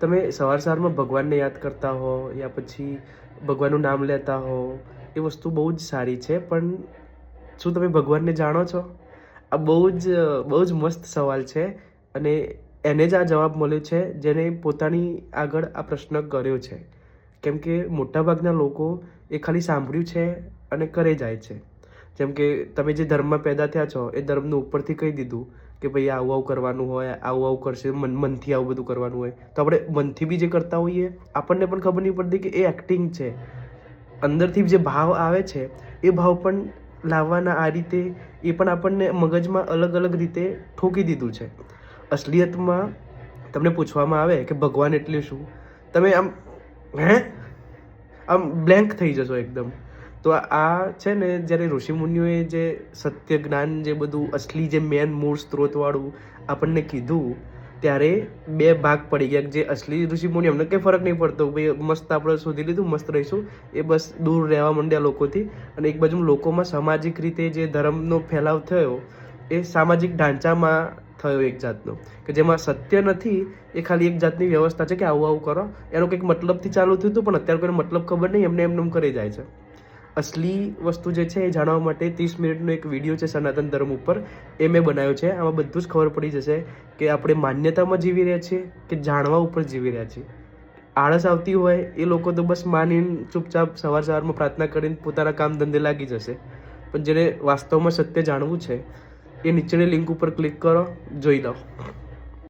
તમે સવાર સવારમાં ભગવાનને યાદ કરતા હો યા પછી ભગવાનનું નામ લેતા હો, એ વસ્તુ બહુ જ સારી છે. પણ શું તમે ભગવાનને જાણો છો? આ બહુ જ બહુ જ મસ્ત સવાલ છે અને એને જ આ જવાબ મળ્યો છે જેને પોતાની આગળ આ પ્રશ્ન કર્યો છે. કેમ કે મોટાભાગના લોકો એ ખાલી સાંભળ્યું છે અને કરે જાય છે. જેમ કે તમે જે ધર્મમાં પેદા થયા છો, એ ધર્મનું ઉપરથી કહી દીધું કે ભાઈ આવું આવું કરવાનું હોય, આવું આવું કરશે, મન, મનથી આવું બધું કરવાનું હોય. તો આપણે મનથી બી જે કરતા હોઈએ, આપણને પણ ખબર નહીં પડતી કે એ એક્ટિંગ છે. અંદરથી જે ભાવ આવે છે, એ ભાવ પણ લાવવાના આ રીતે, એ પણ આપણને મગજમાં અલગ અલગ રીતે ઠોકી દીધું છે. અસલિયતમાં તમને પૂછવામાં આવે કે ભગવાન એટલે શું? તમે આમ, હે? આમ બ્લેન્ક થઈ જશો એકદમ. તો આ છે ને જ્યારે ઋષિમુનિઓએ જે સત્ય જ્ઞાન જે બધું અસલી જે મેન મૂળ સ્ત્રોતવાળું આપણને કીધું, ત્યારે બે ભાગ પડી ગયા જે અસલી ઋષિમુનિ અમને કંઈ ફરક નહીં પડતો. ભાઈ, મસ્ત આપણે શોધી લીધું, મસ્ત રહીશું. એ બસ દૂર રહેવા માંડ્યા લોકોથી. અને એક બાજુ લોકોમાં સામાજિક રીતે જે ધર્મનો ફેલાવ થયો, એ સામાજિક ઢાંચામાં થયો એક જાતનો. કે જેમાં સત્ય નથી, એ ખાલી એક જાતની વ્યવસ્થા છે કે આવું આવું કરો. એનો કંઈક મતલબથી ચાલુ થયું હતું, પણ અત્યારે કોઈને મતલબ ખબર નહીં, એમને એમને એમ કરી જાય છે. અસલી વસ્તુ જે છે એ જાણવા માટે ત્રીસ મિનિટનો એક વીડિયો છે સનાતન ધર્મ ઉપર. એ મેં બનાવ્યો છે. આમાં બધું જ ખબર પડી જશે કે આપણે માન્યતામાં જીવી રહ્યા છીએ કે જાણવા ઉપર જીવી રહ્યા છીએ. આળસ આવતી હોય એ લોકો તો બસ માનીને ચૂપચાપ સવાર સવારમાં પ્રાર્થના કરીને પોતાના કામ ધંધે લાગી જશે. પણ જેને વાસ્તવમાં સત્ય જાણવું છે, એ નીચેની લિંક ઉપર ક્લિક કરો, જોઈ લો.